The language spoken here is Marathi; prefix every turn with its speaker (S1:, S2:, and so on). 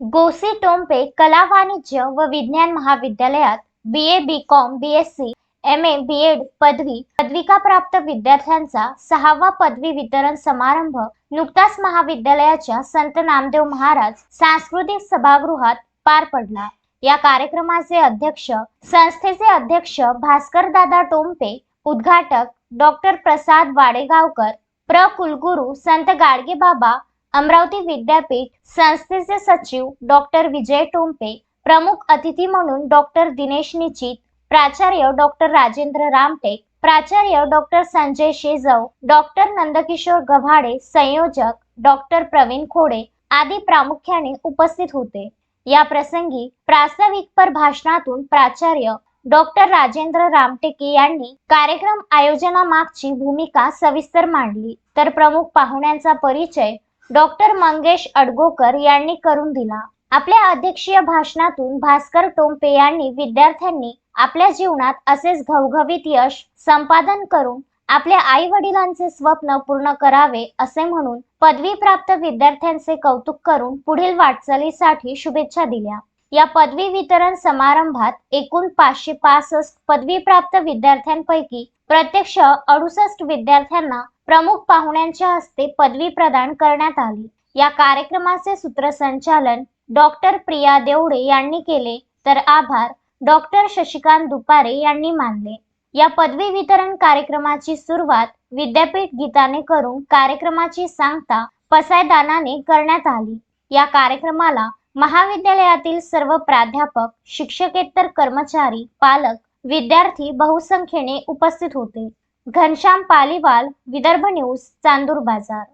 S1: गोसी टोंपे कला वाणिज्य व विज्ञान महाविद्यालयात B A B com B S C M A B Ed पदवी पदविका प्राप्त विद्यार्थ्यांचा सहावा पदवी वितरण समारंभ नुकताच महाविद्यालयाच्या संत नामदेव महाराज सांस्कृतिक सभागृहात पार पडला. या कार्यक्रमाचे अध्यक्ष संस्थेचे अध्यक्ष भास्कर दादा टोंपे उद्घाटक डॉक्टर प्रसाद वाडेगावकर प्र कुलगुरू संत गाडगे बाबा अमरावती विद्यापीठ संस्थेचे सचिव डॉक्टर विजय टोंपे प्रमुख अतिथी म्हणून डॉक्टर दिनेश निचित प्राचार्य डॉक्टर राजेंद्र रामटेक प्राचार्य डॉक्टर संजय शेजव डॉक्टर नंदकिशोर गव्हाडे संयोजक डॉक्टर प्रवीण खोडे आदी प्रामुख्याने उपस्थित होते. या प्रसंगी प्रास्ताविकपर भाषणातून प्राचार्य डॉक्टर राजेंद्र रामटेके यांनी कार्यक्रम आयोजनामागची भूमिका सविस्तर मांडली. तर प्रमुख पाहुण्यांचा परिचय डॉक्टर मंगेश अडगोकर यांनी करून दिला. आपल्या अध्यक्षीय भाषणातून भास्कर टोंपे यांनी विद्यार्थ्यांनी आपल्या जीवनात असेच घवघवीत यश संपादन करून आपल्या आई वडिलांचे स्वप्न पूर्ण करावे असे म्हणून पदवी प्राप्त विद्यार्थ्यांचे कौतुक करून पुढील वाटचालीसाठी शुभेच्छा दिल्या. या पदवी वितरण समारंभात एकूण पाचशे पासष्ट पदवी प्राप्त विद्यार्थ्यांपैकी प्रत्यक्ष अडुसष्ट विद्यार्थ्यांना प्रमुख पाहुण्यांच्या हस्ते पदवी प्रदान करण्यात आली. या कार्यक्रमाचे सूत्रसंचालन डॉक्टर प्रिया देवडे यांनी केले. तर आभार डॉक्टर शशिकांत दुपारे यांनी मानले. या पदवी वितरण कार्यक्रमाची सुरुवात विद्यापीठ गीताने करून कार्यक्रमाची सांगता पसायदानाने करण्यात आली. या कार्यक्रमाला महाविद्यालयातील सर्व प्राध्यापक शिक्षकेतर कर्मचारी पालक विद्यार्थी बहुसंख्येने उपस्थित होते. घनश्याम पालीवाल विदर्भ न्यूज चांदूर बाजार.